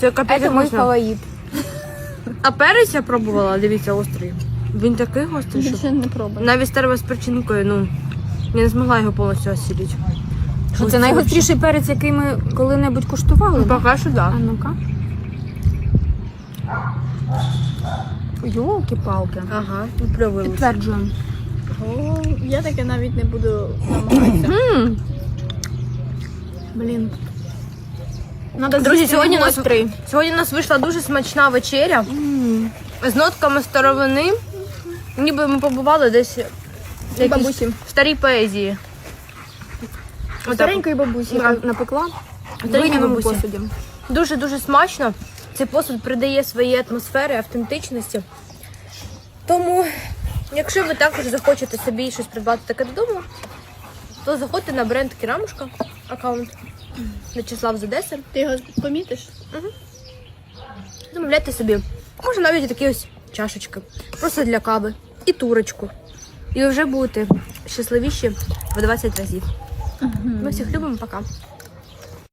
Це капець. Це як мій фаворит. А перець я пробувала, дивіться, острий. Він такий гострий, що Більше не пробую. навіть стерва з перчинкою, ну, я не змогла його повністю осілити. Що це найгостріший перець, який ми коли-небудь куштували? да? Поки що А так. ну-ка. Йолки-палки. Ага, ну. Підтверджуємо. Я таке навіть не буду намагатися. Надо Друзі, сьогодні у нас, гострий. сьогодні у нас вийшла дуже смачна вечеря з нотками старовини. Ніби ми побували десь в якійсь Бабусі. старій поезії. Отак. Старенької бабусі, яка напекла. В Старенька глиняному бабуся. посуді. Дуже-дуже смачно. Цей посуд придає своєї атмосфери, автентичності. Тому, якщо ви також захочете собі щось придбати таке додому, то заходьте на бренд Керамушка аккаунт Вячеслав з Одеси. Ти його помітиш? Замовляйте собі. Може навіть такі ось чашечки. Просто для кави. І турочку. І вже будете щасливіші в 20 разів. Ми всіх любимо, пока.